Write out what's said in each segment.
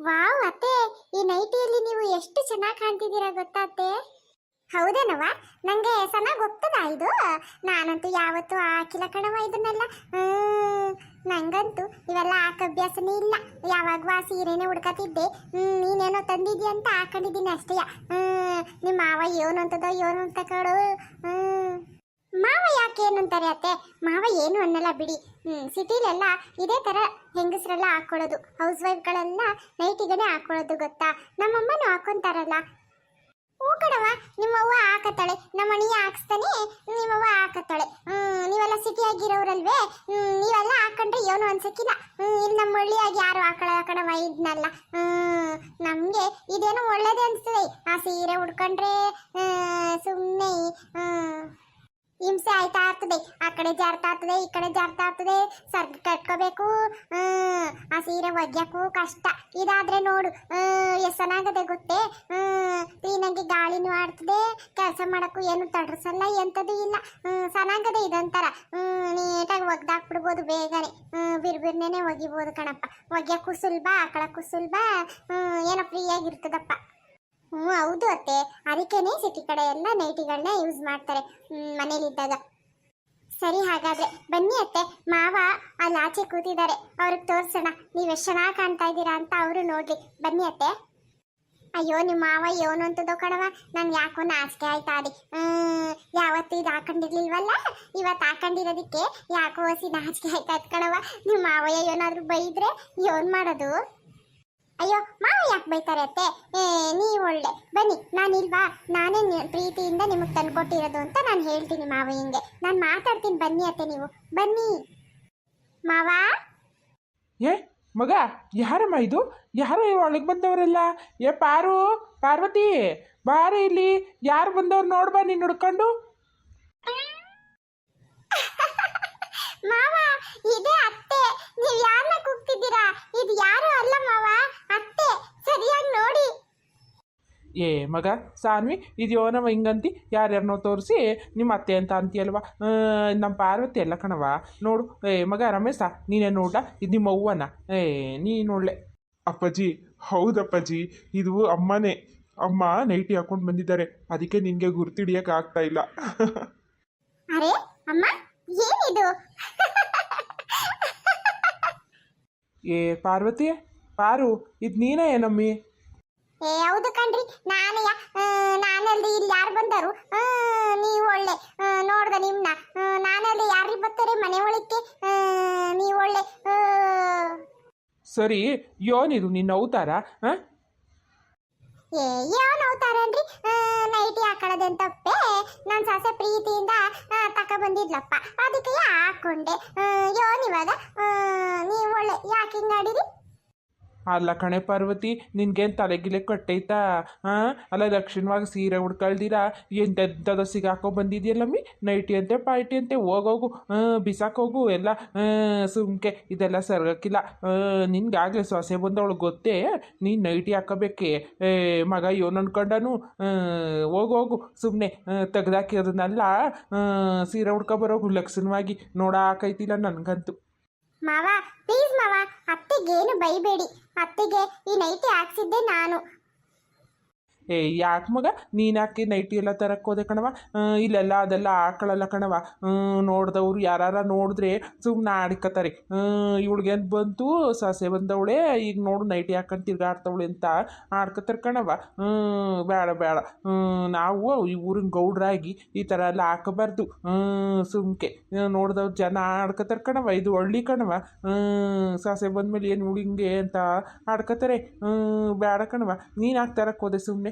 Wow ಅತ್ತೆ, ಈ ನೈಟಿಯಲ್ಲಿ ನೀವು ಎಷ್ಟು ಚೆನ್ನಾಗಿ ಕಾಣ್ತಿದ್ದೀರಾ ಗೊತ್ತಾ ಅತ್ತೆ? ಹೌದೇನವ ನಂಗೆ ಚೆನ್ನಾಗಿ ಗೊತ್ತದ ಇದು? ನಾನಂತೂ ಯಾವತ್ತೂ ಹಾಕಿಲ್ಲ ಕಣವ ಇದನ್ನೆಲ್ಲ. ನಂಗಂತೂ ಇವೆಲ್ಲ ಹಾಕ ಅಭ್ಯಾಸನೇ ಇಲ್ಲ. ಯಾವಾಗ ಸೀರೆನೇ ಹುಡ್ಕತಿದ್ದೆ ನೀನೇನೋ ತಂದಿದ್ದೀಯ ಅಂತ ಹಾಕೊಂಡಿದ್ದೀನಿ ಅಷ್ಟೇ. ಹ್ಞೂ ನಿಮ್ಮ ಮಾವ ಏನು ಅಂತದೋ ಏನು ಅಂತ ಕಡು ಹ್ಮ್. ಮಾವ ಯಾಕೆ ಏನು ಅಂತಾರೆ ಅತ್ತೆ? ಮಾವ ಏನು ಅನ್ನಲ್ಲ ಬಿಡಿ. ಸಿಟಿಲೆಲ್ಲ ಇದೇ ತರ ಹೆಂಗಸರೆಲ್ಲ ಹಾಕೊಳ್ಳೋದು. ಹೌಸ್ ವೈಫ್ಗಳೆಲ್ಲ ನೈಟಿಗನೇ ಹಾಕೊಳ್ಳೋದು ಗೊತ್ತಾ? ನಮ್ಮಮ್ಮನೂ ಹಾಕೊಂತಾರಲ್ಲ. ಹೂ ಕಡವ ನಿಮ್ಮವ್ವ ಹಾಕತ್ತಾಳೆ. ನಮ್ಮ ಅಣಿಯ ಹಾಕ್ಸ್ತಾನೆ, ನಿಮ್ಮವ್ವ ಹಾಕತ್ತಾಳೆ. ನೀವೆಲ್ಲ ಸಿಟಿಯಾಗಿರೋರಲ್ವೇ? ಹ್ಮ್, ನೀವೆಲ್ಲ ಹಾಕೊಂಡ್ರೆ ಏನು ಅನ್ಸಕ್ಕಿಲ್ಲ. ಇಲ್ಲಿ ನಮ್ಮ ಹಳ್ಳಿಯಾಗಿ ಯಾರು ಹಾಕಳ ಕಣವ ಇದ್ನಲ್ಲ. ಹ್ಮ್, ನಮ್ಗೆ ಇದೇನೋ ಒಳ್ಳೇದೇ ಅನ್ಸ್ತದೆ. ಆ ಸೀರೆ ಉಡ್ಕೊಂಡ್ರೆ ಸುಮ್ಮನೆ ಹಿಂಸೆ ಆಯ್ತಾ ಇರ್ತದೆ ಆ ಕಡೆ ಜಾರ್ತಾ ಇರ್ತದೆ ಈ ಕಡೆ ಜಾರ್ತಾ ಇರ್ತದೆ ಸರ್ಗ ಕಟ್ಕೋಬೇಕು. ಆ ಸೀರೆ ಒಗ್ಯಕ್ಕೂ ಕಷ್ಟ. ಇದಾದ್ರೆ ನೋಡು. ಎಸನಾಗದೆ ಗೊತ್ತೇ? ಕ್ಲೀನಾಗಿ ಗಾಳಿನೂ ಆಡ್ತದೆ. ಕೆಲಸ ಮಾಡಕ್ಕೂ ಏನು ತಡ್ರಸಲ್ಲ ಎಂಥದ್ದು ಇಲ್ಲ. ಚೆನ್ನಾಗದೆ ಇದೊಂಥರ ಹ್ಮ್, ನೀಟಾಗಿ ಒಗ್ದಾಕ್ಬಿಡ್ಬೋದು ಬೇಗನೆ. ಹ್ಮ್, ಬಿರ್ಬಿರ್ನೇನೆ ಒಗಿಬೋದು ಕಣಪ್ಪ. ಒಗ್ಯಕ್ಕೂ ಸುಲಭ ಹಾಕೊಳಕ್ಕೂ ಸುಲಭ. ಏನೋ ಫ್ರೀಯಾಗಿರ್ತದಪ್ಪ. ಹ್ಞೂ, ಹೌದು ಅತ್ತೆ. ಅದಕ್ಕೇನೆ ಸಿಟಿ ಕಡೆ ಎಲ್ಲ ನೈಟಿಗಳನ್ನ ಯೂಸ್ ಮಾಡ್ತಾರೆ ಮನೇಲಿ ಮನೇಲಿದ್ದಾಗ. ಸರಿ ಹಾಗಾದ್ರೆ, ಬನ್ನಿ ಅತ್ತೆ. ಮಾವ ಅಲ್ಲಿ ಆಚೆ ಕೂತಿದ್ದಾರೆ. ಅವ್ರಿಗೆ ತೋರ್ಸೋಣ. ನೀವು ಎಷ್ಟು ಚೆನ್ನಾಗಿ ಕಾಣ್ತಾ ಇದ್ದೀರಾ ಅಂತ ಅವರು ನೋಡ್ಲಿ. ಬನ್ನಿ ಅತ್ತೆ. ಅಯ್ಯೋ ನಿಮ್ಮ ಮಾವ ಏನು ಅಂತದೋ ಕಣವ ನಾನು ಯಾಕೋ ನಾಚಿಕೆ ಆಯ್ತಾ ಅದಿ ಯಾವತ್ತು ಇದು ಹಾಕೊಂಡಿರ್ಲಿಲ್ವಲ್ಲ? ಇವತ್ತು ಹಾಕೊಂಡಿರೋದಕ್ಕೆ ಯಾಕೋ ಹಸಿ ನಾಚಿಕೆ ಆಯ್ತಾ ಕಣವ ನಿಮ್ಮ ಮಾವಯ್ಯ ಏನಾದರೂ ಬೈದ್ರೆ ಯೋನ್ ಮಾಡೋದು? ಅಯ್ಯೋ ಮಾವ ಯಾಕೆ ಬೈತಾರೆ ಅತ್ತೆ? ಏ ನೀವು ಒಳ್ಳೆ ಬನ್ನಿ ನಾನಿಲ್ವಾ? ನಾನೇ ಪ್ರೀತಿಯಿಂದ ನಿಮಗೆ ತಂದುಕೊಟ್ಟಿರೋದು ಅಂತ ನಾನು ಹೇಳ್ತೀನಿ ಮಾವ ಹಿಂಗೆ. ನಾನು ಮಾತಾಡ್ತೀನಿ ಬನ್ನಿ ಅತ್ತೆ ನೀವು. ಬನ್ನಿ. ಮಾವ? ಏ ಮಗ ಯಾರಮ್ಮ ಇದು? ಯಾರು ಒಳಗೆ ಬಂದವರೆಲ್ಲ? ಏ ಪಾರು ಪಾರ್ವತಿ ಬಾರು ಇಲ್ಲಿ. ಯಾರು ಬಂದವ್ರು ನೋಡ್ಬಾ ನೀನು ಹುಡ್ಕೊಂಡು ಮಾವ ಇದೇ ಅತ್ತೆ. ನೀವು ಯಾರನ್ನ ಕೂಗ್ತಿದ್ದೀರಾ? ಇದು ಯಾರು ಅಲ್ಲ ಮಾವ. ಸರಿಯಾಗಿ ನೋಡಿ. ಏ ಮಗ ಸಾನ್ವಿ ಇದ್ಯೋನವ ನಮ್ಮ ಹಿಂಗಂತಿ ಯಾರ್ಯಾರನ್ನೋ ತೋರಿಸಿ ನಿಮ್ಮ ಅತ್ತೆ ಅಂತ ಅಂತೀಯಲ್ವ? ನಮ್ಮ ಪಾರ್ವತಿ ಎಲ್ಲ ಕಣವ ನೋಡು ಏ ಮಗ ರಮೇಶ ನೀನೇ ನೋಡ ಇದು ನಿಮ್ಮ ಅವ್ವನ. ಏ ನೀ ನೋಡ್ಲೆ. ಅಪ್ಪಾಜಿ ಹೌದಪ್ಪಾಜಿ ಇದು ಅಮ್ಮನೇ. ಅಮ್ಮ ನೈಟಿ ಹಾಕೊಂಡು ಬಂದಿದ್ದಾರೆ. ಅದಕ್ಕೆ ನಿನಗೆ ಗುರ್ತಿಡಿಯಕ್ಕೆ ಆಗ್ತಾ ಇಲ್ಲ. ಅರೆ ಅಮ್ಮ ಏನಿದು? ಏ ಪಾರ್ವತಿ ಪಾರು ಇದು ನೀನೇ ಏನಮ್ಮಿ? ಏ ಹೌದು ಕಣ್ರಿ. ನಾನೇ ನಾನಲ್ಲಿ ಇಲ್ಲಿ ಯಾರು ಬಂದರು? ನೀವು ಒಳ್ಳೆ ನೋಡ್ದ ನಿಮ್ನ. ನಾನಲ್ಲಿ ಯಾರಿಗೆ ಬರ್ತಾರೆ ಮನೆ ಒಳಕ್ಕೆ? ನೀವು ಒಳ್ಳೆ ಸರಿ ಯೋನಿದು ನಿನ್ನ ಅವತಾರ ಹಾಂ ಏ ಏನು ಅವತಾರನ್ರಿ ನೈಟಿ ಹಾಕೊಳ್ಳೋದೇನ್ ತಪ್ಪೆ. ನನ್ನ ಸೊಸೆ ಪ್ರೀತಿಯಿಂದ ತಕ ಬಂದಿದ್ಲಪ್ಪ ಅದಕ್ಕೆ ಹಾಕೊಂಡೆ ಯೋನ್ ಇವಾಗ ನೀವು ಒಳ್ಳೆ ಯಾಕೆ ಹಿಂಗಾಡಿರಿ ಅಲ್ಲ ಕಣೆ ಪಾರ್ವತಿ, ನಿನ್ಗೇನು ತಲೆಗಿಲೆ ಕಟ್ಟೈತಾ? ಹಾಂ ಅಲ್ಲ ಲಕ್ಷಣವಾಗಿ ಸೀರೆ ಉಡ್ಕೊಳ್ದಿರಾ? ಎಂತೆಂಥದ್ದು ಸಿಗಾಕೋ ಬಂದಿದೆಯಲ್ಲಮ್ಮಿ ನೈಟಿ ಅಂತೆ, ಪಾರ್ಟಿ ಅಂತೆ, ಹೋಗೋಗು ಬಿಸಾಕೋಗು, ಎಲ್ಲ ಸುಮ್ಕೆ. ಇದೆಲ್ಲ ಸರ್ಗಕ್ಕಿಲ್ಲ. ನಿನ್ಗಾಗಲೇ ಸೊಸೆ ಬಂದವಳು ಗೊತ್ತೇ? ನೀನು ನೈಟಿ ಹಾಕೋಬೇಕೆ? ಮಗ ಏನು ಅನ್ಕೊಂಡನು? ಹೋಗೋಗು ಹೋಗು ಸುಮ್ಮನೆ ತೆಗ್ದಾಕಿರೋದನ್ನೆಲ್ಲ ಸೀರೆ ಉಡ್ಕೊಬರೋಗು ಲಕ್ಷಣವಾಗಿ ನೋಡಾಕೈತಿಲ್ಲ ನನಗಂತೂ. ಮಾವ ಪ್ಲೀಸ್ ಮಾವ, ಅತ್ತೆಗೇನು ಬೈಬೇಡಿ. ಅತ್ತೆಗೆ ಈ ನೈಟಿ ಹಾಕ್ಸಿದ್ದೆ ನಾನು. ಏ ಯಾಕೆ ಮಗ? ನೀನು ಯಾಕೆ ನೈಟಿ ಎಲ್ಲ ತರಕ್ಕೆ ಹೋದೆ ಕಣವ ಇಲ್ಲೆಲ್ಲ ಅದೆಲ್ಲ ಹಾಕೊಳ್ಳಲ್ಲ ಕಣವ ನೋಡಿದವ್ರು ಯಾರಾರ ನೋಡಿದ್ರೆ ಸುಮ್ಮನೆ ಆಡ್ಕತಾರೆ ಇವಳಿಗೇನು ಬಂತು? ಸೊಸೆ ಬಂದವಳೆ. ಈಗ ನೋಡು ನೈಟಿ ಹಾಕೊಂಡು ತಿರ್ಗಾಡ್ತವಳೆ ಅಂತ ಆಡ್ಕತಾರೆ ಕಣವ ಬೇಡ ಬೇಡ ನಾವು ಈ ಊರಿನ ಗೌಡ್ರಾಗಿ ಈ ಥರ ಎಲ್ಲ ಹಾಕಬಾರ್ದು. ಸುಮ್ಕೆ. ನೋಡಿದವ್ರು ಜನ ಆಡ್ಕತಾರೆ ಕಣವ ಇದು ಹಳ್ಳಿ ಕಣವ ಬಂದ ಮೇಲೆ ಏನು ಹುಡುಂಗೆ ಅಂತ ಆಡ್ಕತಾರೆ ಹ್ಮ್, ಬೇಡ ಕಣವ ನೀನು ಹಾಕ್ತಾರಕ್ಕೆ ತರಕ್ಕೆ ಹೋದೆ ಸುಮ್ಮನೆ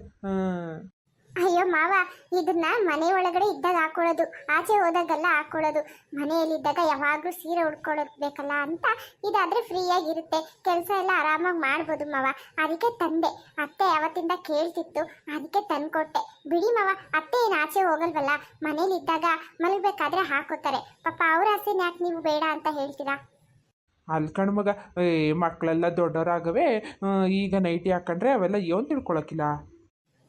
ಅಯ್ಯೋ ಮಾವ ಇದನ್ನ ಮನೆ ಒಳಗಡೆ ಇದ್ದಾಗ ಹಾಕೊಳ್ಳೋದು ಆಚೆ ಹೋದಾಗೆಲ್ಲ ಹಾಕೊಳ್ಳೋದು. ಮನೆಯಲ್ಲಿದ್ದಾಗ ಯಾವಾಗಲೂ ಸೀರೆ ಉಡ್ಕೊಳ್ಬೇಕಲ್ಲ ಅಂತ ಇದಾದ್ರೆ ಫ್ರೀಯಾಗಿರುತ್ತೆ. ಕೆಲಸ ಎಲ್ಲ ಆರಾಮಾಗಿ ಮಾಡ್ಬೋದು ಮಾವ. ಅದಕ್ಕೆ ತಂದೆ ಅತ್ತೆ ಯಾವತ್ತಿಂದ ಕೇಳ್ತಿತ್ತು ಅದಕ್ಕೆ ತಂದ್ಕೊಟ್ಟೆ. ಬಿಡಿ ಮಾವ ಅತ್ತೆ ಏನು ಆಚೆ ಹೋಗಲ್ವಲ್ಲ? ಮನೇಲಿದ್ದಾಗ ಮಲಗಬೇಕಾದ್ರೆ ಹಾಕೋತಾರೆ. ಪಾಪ ಅವ್ರ ಆಸೆನ ಯಾಕೆ ನೀವು ಬೇಡ ಅಂತ ಹೇಳ್ತೀರಾ? ಅಲ್ಲಿ ಮಗ ಏ ಮಕ್ಕಳೆಲ್ಲ ದೊಡ್ಡವರಾಗವೇ ಈಗ ನೈಟಿ ಹಾಕೊಂಡ್ರೆ ಅವೆಲ್ಲ ಏನು ತಿಳ್ಕೊಳಕಿಲ್ಲ?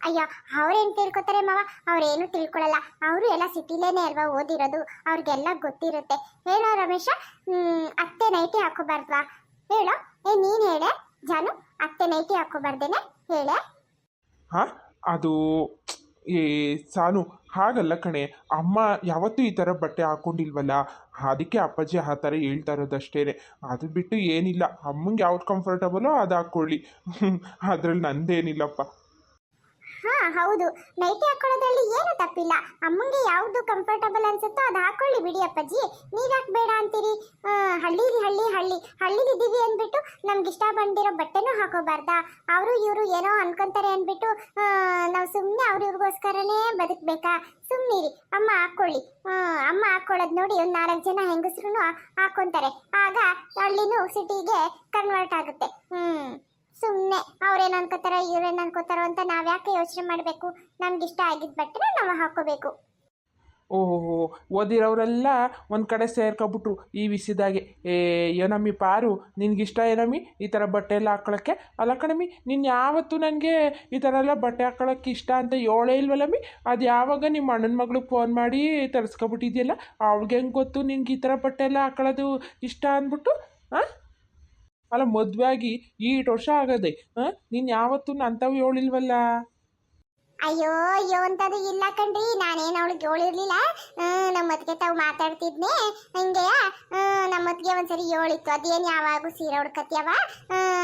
ಅಯ್ಯೋ, ಅವ್ರೇನು ತಿಳ್ಕೊತಾರೆ ಮಾವ? ಅವ್ರೇನು ತಿಳ್ಕೊಳ್ಳಲ್ಲ ಅವರು ಎಲ್ಲ ಸಿಟಿಲೇನೆ ಅಲ್ವಾ ಓದಿರೋದು? ಅವ್ರಿಗೆಲ್ಲ ಗೊತ್ತಿರುತ್ತೆ. ಹೇಳೋ ರಮೇಶ ಅತ್ತೆ ನೈಟಿ ಹಾಕೋಬಾರ್ದ್ವಾ? ಹೇಳೋ? ಏ, ನೀನು ಹೇಳೆ? ಜಾನು, ಅತ್ತೆ ನೈಟಿ ಹಾಕೋಬಾರ್ದೇನೆ? ಹೇಳೆ? ಹಾ, ಅದು, ಏ, ಸಾನು, ಹಾಗಲ್ಲ ಕಣೆ. ಅಮ್ಮ ಯಾವತ್ತೂ ಈ ಥರ ಬಟ್ಟೆ ಹಾಕೊಂಡಿಲ್ವಲ್ಲ? ಅದಕ್ಕೆ ಅಪ್ಪಾಜಿ ಆ ಥರ ಹೇಳ್ತಾ ಇರೋದಷ್ಟೇ ಅದು ಬಿಟ್ಟು ಏನಿಲ್ಲ. ಅಮ್ಮಂಗೆ ಯಾವ್ದು ಕಂಫರ್ಟಬಲೋ ಅದು ಹಾಕ್ಕೊಳ್ಳಿ ಅದ್ರಲ್ಲಿ ನಂದೇನಿಲ್ಲಪ್ಪ. ಹಾ ಹೌದು. ನೈಟಿ ಹಾಕೊಳ್ಳೋದ್ರಲ್ಲಿ ಏನು ತಪ್ಪಿಲ್ಲ. ಅಮ್ಮಂಗೆ ಯಾವುದು ಕಂಫರ್ಟಬಲ್ ಅನ್ಸುತ್ತೋ ಅದು ಹಾಕೊಳ್ಳಿ ಬಿಡಿ ಅಪ್ಪಾಜಿ. ನೀವ್ಯಾಕೆ ಬೇಡ ಅಂತೀರಿ? ಹಳ್ಳಿ ಹಳ್ಳಿ ಹಳ್ಳಿ. ಹಳ್ಳಿ ಹಳ್ಳಿಲಿದ್ದೀವಿ ಅಂದ್ಬಿಟ್ಟು ನಮ್ಗೆ ಇಷ್ಟ ಬಂದಿರೋ ಬಟ್ಟೆನೂ ಹಾಕೋಬಾರ್ದಾ. ಅವರು ಇವರು ಏನೋ ಅನ್ಕೊಂತಾರೆ ಅಂದ್ಬಿಟ್ಟು ನಾವು ಸುಮ್ಮನೆ ಅವ್ರ ಇವ್ರಿಗೋಸ್ಕರನೇ ಬದುಕಬೇಕಾ? ಸುಮ್ಮನಿರಿ ಅಮ್ಮ ಹಾಕೊಳ್ಳಿ. ಆ, ಅಮ್ಮ ಹಾಕ್ಕೊಳ್ಳೋದು ನೋಡಿ ಒಂದು ನಾಲ್ಕು ಜನ ಹೆಂಗಸ್ರು ಹಾಕೊಂತಾರೆ. ಆಗ ಹಳ್ಳಿನೂ ಸಿಟಿಗೆ ಕನ್ವರ್ಟ್ ಆಗುತ್ತೆ. ಹ್ಮ್. ಸುಮ್ಮನೆ ಅವ್ರೇನು ಅನ್ಕೋತಾರೋ ಇವ್ರೇನು ಅನ್ಕೋತಾರೋ ಅಂತ ನಾವ್ಯಾಕೆ ಯೋಚನೆ ಮಾಡಬೇಕು? ನಮ್ಗೆ ಇಷ್ಟ ಆಗಿದ್ದ ಬಟ್ಟೆನ ನಾವು ಹಾಕೋಬೇಕು. ಓಹೋ ಓದಿರೋರೆಲ್ಲ ಒಂದು ಕಡೆ ಸೇರ್ಕೊಬಿಟ್ರು ಈ ವಿಷಯದಾಗೆ. ಏ ಏನಮ್ಮಿ ಪಾರು, ನಿನಗಿಷ್ಟ ಏನಮ್ಮಿ ಈ ಥರ ಬಟ್ಟೆ ಎಲ್ಲ ಹಾಕೊಳಕ್ಕೆ? ಅಲ್ಲ ಕಣಮ್ಮಿ ನೀನು ಯಾವತ್ತೂ ನನಗೆ ಈ ಥರ ಎಲ್ಲ ಬಟ್ಟೆ ಹಾಕೊಳಕ್ಕೆ ಇಷ್ಟ ಅಂತ ಹೇಳೇ ಇಲ್ವಲ್ಲಮ್ಮಿ ಅದು ಯಾವಾಗ ನಿಮ್ಮ ಅಣ್ಣನ ಮಗಳಿಗೆ ಫೋನ್ ಮಾಡಿ ತರಿಸ್ಕೊಬಿಟ್ಟಿದ್ಯಲ್ಲ ಅವ್ಳಿಗೆ ಹೆಂಗೆ ಗೊತ್ತು ನಿನ್ಗೆ ಈ ಥರ ಬಟ್ಟೆ ಎಲ್ಲ ಹಾಕೊಳ್ಳೋದು ಇಷ್ಟ ಅಂದ್ಬಿಟ್ಟು ಹಾಂ ಅಲ್ಲ ಮದುವೆ ಆಗಿ ಈಟು ವರ್ಷ ಆಗದೆ ಹಾಂ? ನೀನು ಯಾವತ್ತೂ ಅಂಥವು ಹೇಳಿಲ್ವಲ್ಲ? ಅಯ್ಯೋ ಅಯ್ಯೋ ಅಂತದು ಇಲ್ಲ ಕಣ್ರಿ. ನಾನೇನು ಅವಳಿಗೆ ಹೇಳಿರ್ಲಿಲ್ಲ. ನಮ್ಮ ಅತ್ತಿಗೆ ತಾವು ಮಾತಾಡ್ತಿದ್ನೆ. ಹಿಂಗೆ ನಮ್ಮ ಅತ್ತಿಗೆ ಒಂದ್ಸರಿ ಹೇಳಿತ್ತು. ಅದೇನು ಯಾವಾಗೂ ಸೀರೆ ಹುಡ್ಕತ್ಯವ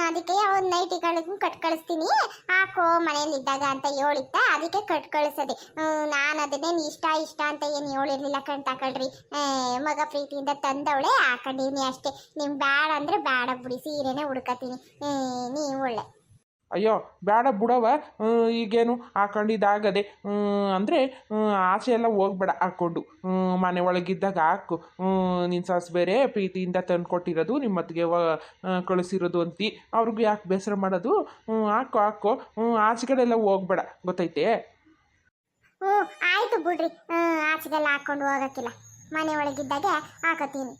ಅದಕ್ಕೆ ಒಂದು ನೈಟಿಗಳಿಗೂ ಕಟ್ ಕಳಿಸ್ತೀನಿ. ಹಾಕೋ ಮನೇಲಿದ್ದಾಗ ಅಂತ ಹೇಳಿತ್ತ ಅದಕ್ಕೆ ಕಟ್ ಕಳಿಸದೆ. ನಾನು ಅದನ್ನೇನು ಇಷ್ಟ ಇಷ್ಟ ಅಂತ ಏನು ಹೇಳಿರ್ಲಿಲ್ಲ ಕಣ್ ತಕೊಳ್ರಿ ಮಗ ಪ್ರೀತಿಯಿಂದ ತಂದವಳೆ ಹಾಕೊಂಡಿನಿ ಅಷ್ಟೇ. ನಿಮ್ ಬ್ಯಾಡ ಅಂದ್ರೆ ಬ್ಯಾಡ ಬಿಡಿ, ಸೀರೆನೇ ಹುಡ್ಕತೀನಿ ನೀವು ಒಳ್ಳೆ ಅಯ್ಯೋ ಬೇಡ ಬಿಡವ ಈಗೇನು ಹಾಕೊಂಡಿದ್ದಾಗದೆ. ಅಂದರೆ ಆಸೆ ಎಲ್ಲ ಹೋಗ್ಬೇಡ ಹಾಕ್ಕೊಂಡು. ಮನೆ ಒಳಗಿದ್ದಾಗ ಹಾಕು. ನಿನ್ನ ಸಾಸ್ ಬೇರೆ ಪ್ರೀತಿಯಿಂದ ತಂದ್ಕೊಟ್ಟಿರೋದು ನಿಮ್ಮ ಮತ್ತಿಗೆ ಕಳಿಸಿರೋದು ಅಂತಿ. ಅವ್ರಿಗೂ ಯಾಕೆ ಬೇಸರ ಮಾಡೋದು? ಹ್ಞೂ ಹಾಕು ಹಾಕು. ಆಚೆ ಎಲ್ಲ ಹೋಗ್ಬೇಡ ಗೊತ್ತೈತೆ? ಹ್ಞೂ ಆಯ್ತು ಬಿಡ್ರಿ. ಆಚೆಗೆಲ್ಲ ಹಾಕೊಂಡು ಹೋಗಕ್ಕಿಲ್ಲ. ಮನೆ ಒಳಗಿದ್ದಾಗೆ ಹಾಕತ್ತೀನಿ.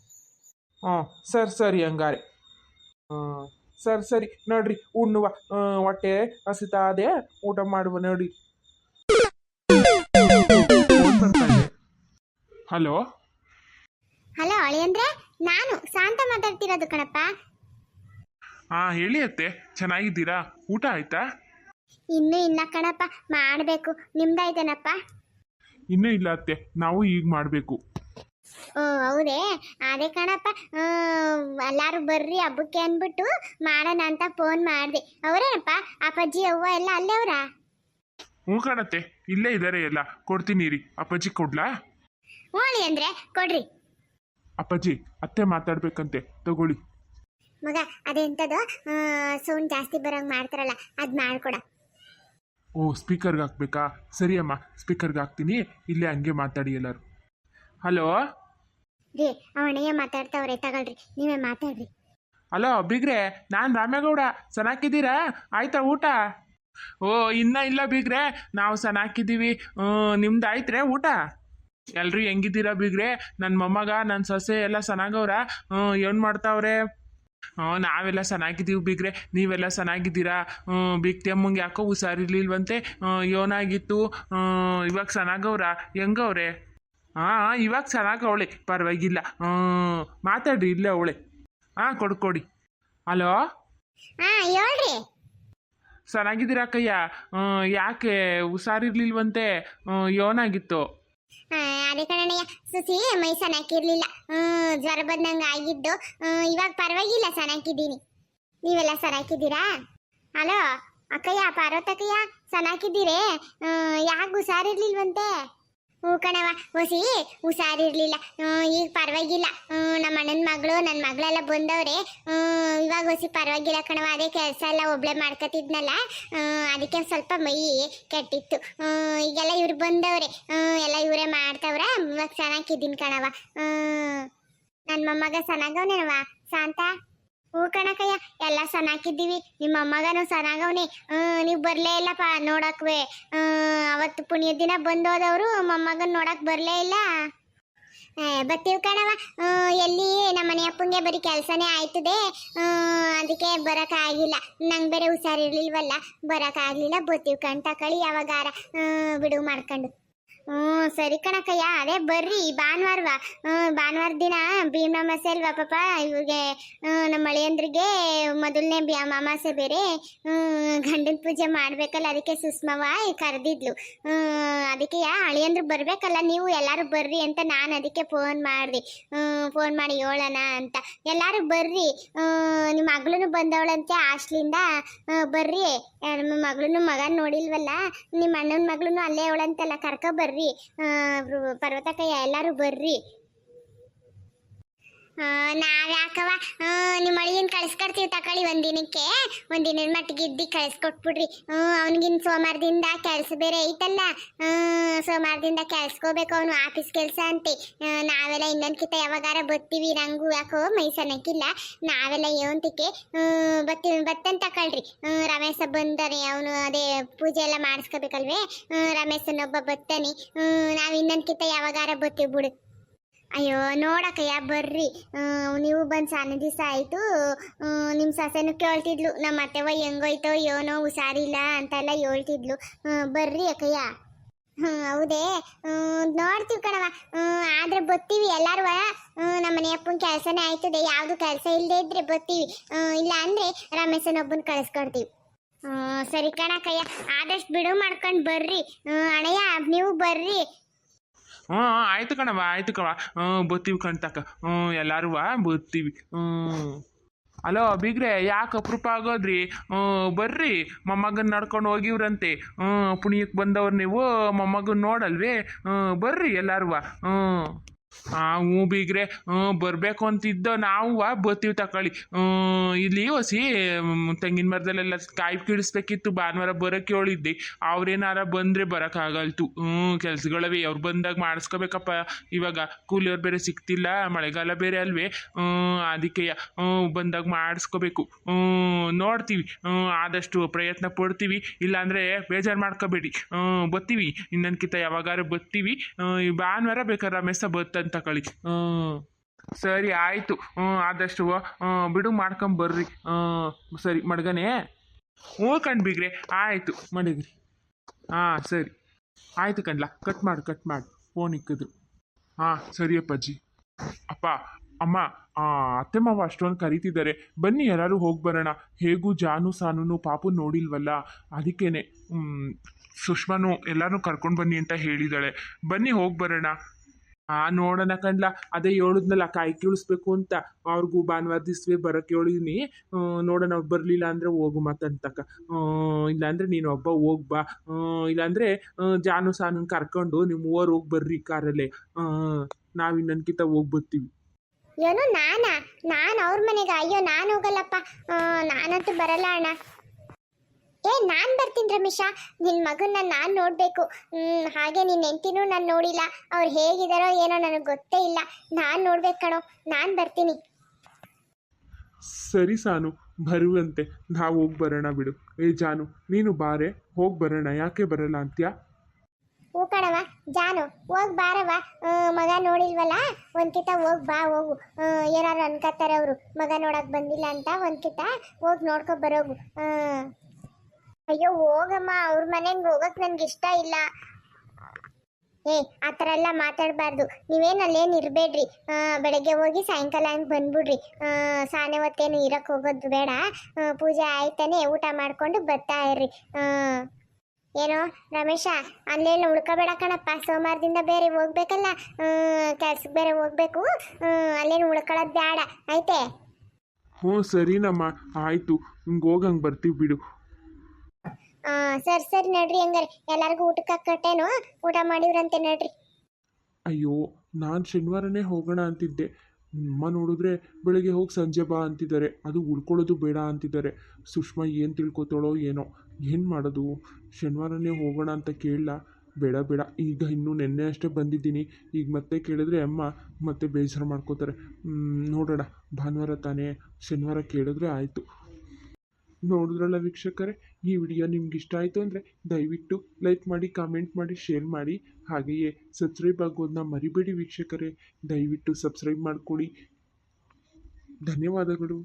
ಹ್ಞೂ ಸರಿ ಸರಿ ಹಂಗಾರೆ. ಹ್ಞೂ ಸರಿ ಸರಿ ನೋಡ್ರಿ ಉಣ್ಣುವ ಹೊಟ್ಟೆ ಹಸಿತಾದೆ ಅದೇ ಊಟ ಮಾಡುವ ನೋಡಿ ಹಲೋ? ಹಲೋ ಅಳಿಯಂದ್ರೆ ನಾನು ಶಾಂತ ಮಾತಾಡ್ತಿರೋದು ಕಣಪ್ಪ. ಹಾ ಹೇಳಿ ಅತ್ತೆ ಚೆನ್ನಾಗಿದ್ದೀರಾ? ಊಟ ಆಯ್ತಾ? ಇನ್ನು ಇಲ್ಲ ಕಣಪ್ಪ ಮಾಡಬೇಕು. ನಿಮ್ದಾಯ್ತೇನಪ್ಪ? ಇನ್ನೂ ಇಲ್ಲ ಅತ್ತೆ ನಾವು ಈಗ ಮಾಡಬೇಕು. ಹೌದೇ. ಅದೇ ಕಣಪ್ಪ ಎಲ್ಲಾರು ಬರ್ರಿ ಹಬ್ಬಕ್ಕೆ ಅಂದ್ಬಿಟ್ಟು ಮಾಡೋಣ ಅಂತ ಫೋನ್ ಮಾಡಿದೆ. ಅವರೇನಪ್ಪ ಅಪ್ಪಾಜಿ ಅವ್ವ ಎಲ್ಲ ಅಲ್ಲೇ ಅವರಾ? ಹ್ಞೂ ಕಾಣತ್ತೆ ಇಲ್ಲೇ ಇದ್ದಾರೆ ಎಲ್ಲ. ಕೊಡ್ತೀನಿ ರೀ ಅಪ್ಪಾಜಿ ಕೊಡ್ಲಾ? ಹೋಳಿ ಅಂದ್ರೆ ಕೊಡ್ರಿ. ಅಪ್ಪಾಜಿ ಅತ್ತೆ ಮಾತಾಡ್ಬೇಕಂತೆ. ತಗೊಳ್ಳಿ. ಮಗ ಅದೆಂಥದ್ದು ಸೌಂಡ್ ಜಾಸ್ತಿ ಬರೋಂಗೆ ಮಾಡ್ತಾರಲ್ಲ ಅದು ಮಾಡ್ಕೊಡ. ಓ ಸ್ಪೀಕರ್ಗೆ ಹಾಕ್ಬೇಕಾ? ಸರಿ ಅಮ್ಮ ಸ್ಪೀಕರ್ಗೆ ಹಾಕ್ತೀನಿ. ಇಲ್ಲೇ ಹಂಗೆ ಮಾತಾಡಿ ಎಲ್ಲರೂ. ಹಲೋ? ರೀ ಅವನೇ ಮಾತಾಡ್ತಾವ್ರೆ ತಗೊಳ್ರಿ ನೀವೇ ಮಾತಾಡ್ರಿ. ಹಲೋ ಬಿಗ್ರೆ, ನಾನು ರಾಮೇಗೌಡ. ಚೆನ್ನಾಗಿದ್ದೀರಾ ಆಯ್ತಾ ಊಟ? ಓ, ಇನ್ನ ಇಲ್ಲ ಬಿಗ್ರೆ. ನಾವು ಚೆನ್ನಾಗಿದ್ದೀವಿ ನಿಮ್ದು ಆಯ್ತ್ರೆ ಊಟ? ಎಲ್ರು ಹೆಂಗಿದ್ದೀರಾ ಬಿಗ್ರೆ? ನನ್ನ ಮೊಮ್ಮಗ ನನ್ನ ಸೊಸೆ ಎಲ್ಲ ಚೆನ್ನಾಗವ್ರ ಏನು ಮಾಡ್ತಾವ್ರೆ? ಹ್ಞೂ, ನಾವೆಲ್ಲ ಚೆನ್ನಾಗಿದ್ದೀವಿ ಬಿಗ್ರೆ. ನೀವೆಲ್ಲ ಚೆನ್ನಾಗಿದ್ದೀರಾ ಬಿಗ್ ತೆಮ್ಮಂಗೆ ಯಾಕೋ ಹುಷಾರಿರ್ಲಿಲ್ವಂತೆ? ಏನಾಗಿತ್ತು ಇವಾಗ ಚೆನ್ನಾಗವ್ರ ಹೆಂಗವ್ರೆ? ಹಾಂ ಇವಾಗ ಚೆನ್ನಾಗಿ ಅವಳೆ. ಪರವಾಗಿಲ್ಲ. ಹ್ಞೂ ಮಾತಾಡ್ರಿ ಇಲ್ಲೇ ಅವಳೆ. ಹಾಂ ಕೊಡ್ಕೊಡಿ ಹಲೋ? ಹಾಂ ಹೇಳ್ರಿ. ಚೆನ್ನಾಗಿದ್ದೀರಾ ಕಯ್ಯ ಯಾಕೆ ಹುಷಾರಿರ್ಲಿಲ್ವಂತೆ? ಯೋನಾಗಿತ್ತು. ಅದೇ ಕಣಯ್ಯ ಸುಸಿ ಮೈ ಸಣ್ಣಕ್ಕಿರ್ಲಿಲ್ಲ. ಹ್ಞೂ ಜ್ವರ ಬಂದಂಗೆ ಆಗಿದ್ದು ಇವಾಗ ಪರವಾಗಿಲ್ಲ ಸಣ್ಣಕ್ಕಿದ್ದೀನಿ. ನೀವೆಲ್ಲ ಸಣ್ಣಕ್ಕಿದ್ದೀರಾ? ಹಲೋ? ಅಕ್ಕಯ್ಯ ಪಾರ್ವತಕ್ಕಯ್ಯ ಸಣ್ಣಕ್ಕಿದ್ದೀರೇ? ಯಾಕೆ ಹುಷಾರಿರ್ಲಿಲ್ವಂತೆ? ಹ್ಞೂ ಕಣವ ಹೊಸಿ. ಹುಷಾರಿರ್ಲಿಲ್ಲ. ಈಗ ಪರವಾಗಿಲ್ಲ. ನಮ್ಮ ಅಣ್ಣನ ಮಗಳು ನನ್ನ ಮಗಳೆಲ್ಲ ಬಂದವ್ರೆ. ಇವಾಗ ಹೊಸಿ, ಪರವಾಗಿಲ್ಲ ಕಣವ ಅದೇ ಕೆಲಸ ಎಲ್ಲ ಒಬ್ಳೆ ಮಾಡ್ಕೊತಿದ್ನಲ್ಲ ಅದಕ್ಕೆ ಸ್ವಲ್ಪ ಮೈ ಕೆಟ್ಟಿತ್ತು. ಈಗೆಲ್ಲ ಇವ್ರು ಬಂದವ್ರೆ. ಎಲ್ಲ ಇವರೇ ಮಾಡ್ತವ್ರ. ಇವಾಗ ಚೆನ್ನಾಗಿದ್ದೀನಿ ಕಣವ ನನ್ನ ಮೊಮ್ಮಗ ಚೆನ್ನಾಗವನೇನವ ಶಾಂತ? ಹ್ಞೂ ಕಣಕಯ್ಯ, ಎಲ್ಲ ಚೆನ್ನಾಗಿದ್ದೀವಿ ನಿಮ್ಮ ಅಮ್ಮಗನು ಸಣ್ಣಾಗವ್ನಿ. ನೀವು ಬರಲೇ ಇಲ್ಲಪ್ಪ, ನೋಡಕ್ವೆ. ಅವತ್ತು ಪುಣ್ಯ ದಿನ ಬಂದೋದವರು, ಮೊಮ್ಮಗನ್ ನೋಡಕ್ ಬರಲೇ ಇಲ್ಲ. ಬರ್ತೀವಿ ಕಣವ ಎಲ್ಲಿ? ನಮ್ಮ ಮನೆ ಅಪ್ಪಂಗೆ ಬರೀ ಕೆಲಸನೇ ಆಯ್ತದೆ. ಅದಕ್ಕೆ ಬರೋಕ್ಕಾಗಿಲ್ಲ ನಂಗೆ ಬೇರೆ ಹುಷಾರಿರ್ಲಿಲ್ವಲ್ಲ ಬರೋಕ್ಕಾಗಲಿಲ್ಲ ಬರ್ತೀವಿ ಕಣ್ ತಕೊಳ್ಳಿ ಯಾವಾಗಾರ. ಬಿಡು ಮಾಡ್ಕೊಂಡು. ಹ್ಞೂ ಸರಿ ಕಣಕ್ಕಯ್ಯ. ಅದೇ ಬರ್ರಿ ಭಾನುವಾರವ. ಭಾನುವಾರ ದಿನ ಭೀಮ ಅಮಾಸೆ ಅಲ್ವಾ ಪಾಪ? ಇವ್ರಿಗೆ ನಮ್ಮ ಮಳೆಯಂದ್ರಿಗೆ ಮೊದಲನೇ ಬಿ ಅಮಾಸೆ ಬೇರೆ. ಗಂಡನ ಪೂಜೆ ಮಾಡ್ಬೇಕಲ್ಲ, ಅದಕ್ಕೆ ಸುಷ್ಮವ ಕರೆದಿದ್ಲು. ಅದಕ್ಕೆ ಅಳಿಯಂದ್ರು ಬರ್ಬೇಕಲ್ಲ, ನೀವು ಎಲ್ಲರೂ ಬರ್ರಿ ಅಂತ ನಾನು ಅದಕ್ಕೆ ಫೋನ್ ಮಾಡಿದೆ. ಫೋನ್ ಮಾಡಿ ಹೇಳೋಣ ಅಂತ. ಎಲ್ಲರೂ ಬರ್ರಿ. ನಿಮ್ಮ ಮಗಳೂ ಬಂದವಳಂತೆ ಹಾಸ್ಟ್ಲಿಂದ. ಬರ್ರಿ. ನಮ್ಮ ಮಗ ಮಗನ ನೋಡಿಲ್ವಲ್ಲ ನಿಮ್ಮ ಅಣ್ಣನ ಮಗಳೂ ಅಲ್ಲೇ ಅವಳಂತಲ್ಲ, ಕರ್ಕೊ ಬರ್ರಿ. ಆ, ಪರ್ವತಕಯ್ಯ ಎಲ್ಲರೂ ಬರ್ರಿ. ಆ, ನಾವ್ಯಾಕವ ಆ, ನಿಮ್ಮ ಅಳಿಯನ್ ಕಳ್ಸ್ಕೊಡ್ತೀವಿ ತಕೊಳ್ಳಿ ಒಂದಿನಕ್ಕೆ ಒಂದಿನದ ಮಟ್ಟಿಗೆ ಇದ್ದಿ ಕಳ್ಸ್ಕೊಟ್ಬಿಡ್ರಿ. ಅವನಿಗಿನ್ ಸೋಮವಾರದಿಂದ ಕೆಲಸ ಬೇರೆ ಐತಲ್ಲ. ಆ, ಸೋಮವಾರದಿಂದ ಕೆಲ್ಸ್ಕೋಬೇಕು ಅವನು ಆಫೀಸ್ ಕೆಲಸ ಅಂತೆ. ನಾವೆಲ್ಲ ಇನ್ನೊಂದ್ಕಿತ ಯಾವಾಗಾರ ಬತ್ತೀವಿ ನಂಗೂ ಯಾಕೋ ಮೈಸನಕ್ಕಿಲ್ಲ. ನಾವೆಲ್ಲ ಏವಂತಿಕೆ ಬತ್ತೀವಿ ಬತ್ತನ್ ತಕೊಳ್ರಿ ರಮೇಶ ಬಂದಾನೆ. ಅವನು ಅದೇ ಪೂಜೆ ಎಲ್ಲ ಮಾಡಿಸ್ಕೋಬೇಕಲ್ವೇ? ಆ, ರಮೇಶನೊಬ್ಬ ಬತ್ತಾನೆ. ನಾವ್ ಇನ್ನೊಂದ್ಕಿತ ಯಾವಾಗಾರ ಬರ್ತೀವಿ ಬಿಡು. ಅಯ್ಯೋ, ನೋಡಕ್ಕಯ್ಯ, ಬರ್ರಿ. ನೀವು ಬಂದು ಸಣ್ಣ ದಿವಸ ಆಯಿತು. ನಿಮ್ಮ ಸೊಸೆನೂ ಕೇಳ್ತಿದ್ಲು, ನಮ್ಮ ಅತ್ತೆವ ಹೆಂಗೋಯ್ತೋ, ಏನೋ ಹುಷಾರಿಲ್ಲ ಅಂತೆಲ್ಲ ಹೇಳ್ತಿದ್ಲು. ಬರ್ರಿ ಅಕ್ಕಯ್ಯ. ಹ್ಞೂ ಹೌದೇ. ನೋಡ್ತೀವಿ ಕಣವ ಆದರೆ ಬರ್ತೀವಿ ಎಲ್ಲರೂ ನಮ್ಮ ಮನೆ ಅಪ್ಪನ ಕೆಲಸನೇ ಆಯ್ತದೆ. ಯಾವುದು ಕೆಲಸ ಇಲ್ಲದೆ ಇದ್ರೆ ಬರ್ತೀವಿ ಇಲ್ಲ ಇಲ್ಲ ರಮೇಶನ ಒಬ್ಬನ ಕಳಿಸ್ಕೊಡ್ತೀವಿ. ಸರಿ ಕಣಕ್ಕಯ್ಯ. ಆದಷ್ಟು ಬಿಡು ಮಾಡ್ಕೊಂಡು ಬರ್ರಿ. ಅಣ್ಣಯ್ಯ ನೀವು ಬರ್ರಿ. ಹ್ಞೂ, ಆಯ್ತು ಕಣವ ಆಯ್ತು ಕಣ ಹ್ಞೂ, ಬತ್ತೀವಿ ಕಣ್ತಕ್ಕ ಹ್ಞೂ ಎಲ್ಲರೂ ಬರ್ತೀವಿ ಹ್ಞೂ. ಅಲೋ, ಬಿಗ್ರೆ, ಯಾಕೆ ಅಪರೂಪ ಆಗೋದ್ರಿ? ಬರ್ರಿ. ಮೊಮ್ಮಗನ ನಡ್ಕೊಂಡು ಹೋಗಿವ್ರಂತೆ. ಹ್ಞೂ, ಪುಣ್ಯಕ್ಕೆ ಬಂದವ್ರು ನೀವು, ಮೊಮ್ಮಗನ ನೋಡಲ್ವೇ? ಹ್ಞೂ, ಬರ್ರಿ ಎಲ್ಲರೂ ಹ್ಞೂ. ಹಾಂ ಹ್ಞೂ ಬೀಗ್ರೆ ಬರಬೇಕು ಅಂತಿದ್ದ ನಾವು ಬರ್ತೀವಿ ತಕೊಳ್ಳಿ. ಇಲ್ಲಿ ಹೊಸಿ ತೆಂಗಿನ ಮರದಲ್ಲೆಲ್ಲ ಕಾಯಿ ಕೀಳಿಸ್ಬೇಕಿತ್ತು, ಭಾನುವಾರ ಬರೋಕೆ ಹೇಳಿದ್ದೆ. ಅವ್ರೇನಾರ ಬಂದರೆ ಬರೋಕ್ಕಾಗಲ್ತು. ಹ್ಞೂ ಕೆಲಸಗಳವೆ, ಅವ್ರು ಬಂದಾಗ ಮಾಡಿಸ್ಕೋಬೇಕಪ್ಪ. ಇವಾಗ ಕೂಲಿಯವ್ರು ಬೇರೆ ಸಿಗ್ತಿಲ್ಲ, ಮಳೆಗಾಲ ಬೇರೆ ಅಲ್ವೇ. ಅದಕ್ಕೆ ಬಂದಾಗ ಮಾಡಿಸ್ಕೋಬೇಕು. ನೋಡ್ತೀವಿ. ಆದಷ್ಟು ಪ್ರಯತ್ನ ಪಡ್ತೀವಿ. ಇಲ್ಲಾಂದರೆ ಬೇಜಾರು ಮಾಡ್ಕೋಬೇಡಿ. ಹ್ಞೂ ಬತ್ತೀವಿ. ಇನ್ನೊಂದ್ಕಿಂತ ಯಾವಾಗಾರು ಬರ್ತೀವಿ ಭಾನುವಾರ ಬೇಕಾದ್ರೆ ರಮೇಶ ತಗೊಳ್ಳಿ ಹ್ಞೂ ಸರಿ, ಆಯಿತು. ಹ್ಞೂ ಆದಷ್ಟು ಬಿಡು ಮಾಡ್ಕೊಂಬರ್ರಿ ಹ್ಞೂ ಸರಿ, ಮಡ್ಗನೆ. ಹ್ಞೂ ಕಣ್ಬಿಗ್ರೆ ಆಯಿತು, ಮಡಗ್ರಿ. ಹಾಂ, ಸರಿ. ಆಯಿತು ಕಣ್ಲ ಕಟ್ ಮಾಡು ಕಟ್ ಮಾಡು. ಫೋನ್ ಇಕ್ಕಿದ್ರು. ಹಾಂ, ಸರಿ ಅಪ್ಪಾಜಿ. ಅಪ್ಪ, ಅಮ್ಮ ಅತ್ತೆ ಮಾವ ಅಷ್ಟೊಂದು ಕರೀತಿದ್ದಾರೆ. ಬನ್ನಿ ಎಲ್ಲರೂ ಹೋಗಿ ಬರೋಣ. ಹೇಗೂ ಜಾನು ಸಾನು ಪಾಪು ನೋಡಿಲ್ವಲ್ಲ? ಅದಕ್ಕೇನೆ ಸುಷ್ಮಾನು ಎಲ್ಲರೂ ಕರ್ಕೊಂಡು ಬನ್ನಿ ಅಂತ ಹೇಳಿದಾಳೆ. ಬನ್ನಿ, ಹೋಗಿ ಬರೋಣ. ಆ, ನೋಡೋಣ ಕಣ್ಲ. ಅದೇ ಹೇಳಿದ್ನಲ್ಲ, ಕಾಯಿ ಕೀಳಿಸ್ಬೇಕು ಅಂತ. ಅವ್ರಿಗೂ ಭಾನುವಾರ ದಿವಸವೇ ಬರೋಕ್ಕೆ ಹೇಳಿದೀನಿ. ನೋಡೋಣ ಅವ್ರು ಬರಲಿಲ್ಲ ಅಂದರೆ ಹೋಗು ಮಾತಂತಕ್ಕ ಇಲ್ಲಾಂದರೆ ನೀನು ಒಬ್ಬ ಹೋಗ್ ಬಾ. ಇಲ್ಲಾಂದರೆ ಜಾನು ಸಾನು ಕರ್ಕೊಂಡು ನಿಮ್ಮ ಮೂವರ್ ಹೋಗಿ ಬರ್ರಿ ಕಾರಲ್ಲೇ. ನಾವು ಇನ್ನೊಂದ್ಕಿತ ಹೋಗಿ ಬರ್ತೀವಿ. ಏನೋ ನಾನಾ? ನಾನು ಅವ್ರ ಮನೆಗೆ. ಅಯ್ಯೋ, ನಾನು ಹೋಗಲ್ಲಪ್ಪ. ನಾನಂತೂ ಬರಲ್ಲ ಅಣ್ಣ. ಏ ನಾನು ಬರ್ತೀನಿ ರಮೇಶ. ನಿನ್ನ ಮಗನ್ನ ನಾನು ನೋಡಬೇಕು. ಹಾಗೆ ನಿನ್ನ ಎಂಟಿನೂ ನಾನು ನೋಡಿಲ್ಲ. ಅವ್ರು ಹೇಗಿದ್ದಾರೋ ಏನೋ ನನಗೆ ಗೊತ್ತೇ ಇಲ್ಲ. ನಾನು ನೋಡ್ಬೇಕು ಕಣೋ. ನಾನು ಬರ್ತೀನಿ. ಸರಿ ಸಾನು ಬರುವಂತೆ. ನಾವು ಹೋಗಿ ಬರೋಣ ಬಿಡು. ಏ ಜಾನು ನೀನು ಬಾರೆ. ಹೋಗಿ ಬರೋಣ. ಯಾಕೆ ಬರಲ್ಲ ಅಂತ್ಯಾ? ಹೂ ಕಣವ ಜಾನು ಹೋಗಿ ಬಾರವ ಮಗ ನೋಡಿಲ್ವಲ್ಲ? ಒಂದ್ಕಿತ ಹೋಗಿ ಬಾ ಹೋಗು. ಏನಾರು ಅನ್ಕೋತಾರೆ ಅವರು. ಮಗ ನೋಡಕ್ ಬಂದಿಲ್ಲ ಅಂತ ಒಂದ್ಕಿತ ಹೋಗಿ ನೋಡ್ಕೊ ಬರೋಗು. ಅಯ್ಯೋ, ಹೋಗಮ್ಮ, ಅವ್ರ ಮನೆಗೆ ಹೋಗಕ್ ನನ್ಗೆ ಇಷ್ಟ ಇಲ್ಲ. ಏ, ಆ ಥರ ಎಲ್ಲ ಮಾತಾಡಬಾರ್ದು. ನೀವೇನು ಅಲ್ಲೇನು ಇರಬೇಡ್ರಿ ಬೆಳಗ್ಗೆ ಹೋಗಿ ಸಾಯಂಕಾಲ ಹಂಗೆ ಬಂದ್ಬಿಡ್ರಿ. ಸಾನೆ ಹೊತ್ತೇನು ಇರಕ್ಕೆ ಹೋಗೋದು ಬೇಡ. ಪೂಜೆ ಆಯ್ತಾನೆ, ಊಟ ಮಾಡಿಕೊಂಡು ಬರ್ತಾ ಇರ್ರಿ. ಏನೋ, ರಮೇಶ ಅಲ್ಲೇನು ಉಳ್ಕೋಬೇಡ ಕಣಪ್ಪ. ಸೋಮವಾರದಿಂದ ಬೇರೆ ಹೋಗ್ಬೇಕಲ್ಲ. ಕೆಲ್ಸಕ್ಕೆ ಬೇರೆ ಹೋಗ್ಬೇಕು. ಅಲ್ಲೇನು ಉಳ್ಕೊಳ್ಳೋದು ಬೇಡ ಆಯ್ತೆ? ಹ್ಞೂ, ಸರಿನಮ್ಮ. ಆಯಿತು. ಹಿಂಗೆ ಹೋಗಂಗೆ ಬರ್ತೀವಿ ಬಿಡು. ಸರಿ ಸರಿ ನಡ್ರಿ ಹಂಗಾರೆ. ಎಲ್ಲರಿಗೂ ಊಟಕ್ಕೆ ಹಾಕಟ್ಟೇನು? ಊಟ ಮಾಡಿವ್ರಂತೆ ನಡ್ರಿ. ಅಯ್ಯೋ, ನಾನು ಶನಿವಾರನೇ ಹೋಗೋಣ ಅಂತಿದ್ದೆ. ಅಮ್ಮ ನೋಡಿದ್ರೆ ಬೆಳಗ್ಗೆ ಹೋಗಿ ಸಂಜೆ ಬಾ ಅಂತಿದ್ದಾರೆ. ಅದು ಉಳ್ಕೊಳ್ಳೋದು ಬೇಡ ಅಂತಿದ್ದಾರೆ. ಸುಷ್ಮಾ ಏನು ತಿಳ್ಕೊತಾಳೋ ಏನೋ. ಏನು ಮಾಡೋದು? ಶನಿವಾರನೇ ಹೋಗೋಣ ಅಂತ ಕೇಳಲ್ಲ ಬೇಡ ಬೇಡ. ಈಗ ಇನ್ನೂ ನೆನ್ನೆ ಅಷ್ಟೇ ಬಂದಿದ್ದೀನಿ. ಈಗ ಮತ್ತೆ ಕೇಳಿದ್ರೆ ಅಮ್ಮ ಮತ್ತೆ ಬೇಜಾರು ಮಾಡ್ಕೋತಾರೆ. ನೋಡೋಣ. ಭಾನುವಾರ ತಾನೇ. ಶನಿವಾರ ಕೇಳಿದ್ರೆ ಆಯಿತು. ನೋಡಿದ್ರಲ್ಲ ವೀಕ್ಷಕರೇ, ಈ ವಿಡಿಯೋ ನಿಮ್ಗೆ ಇಷ್ಟ ಆಯಿತು ಅಂದರೆ ದಯವಿಟ್ಟು ಲೈಕ್ ಮಾಡಿ ಕಾಮೆಂಟ್ ಮಾಡಿ ಶೇರ್ ಮಾಡಿ. ಹಾಗೆಯೇ ಸಬ್ಸ್ಕ್ರೈಬ್ ಆಗೋದನ್ನ ಮರಿಬೇಡಿ ವೀಕ್ಷಕರೇ. ದಯವಿಟ್ಟು ಸಬ್ಸ್ಕ್ರೈಬ್ ಮಾಡ್ಕೊಳ್ಳಿ. ಧನ್ಯವಾದಗಳು.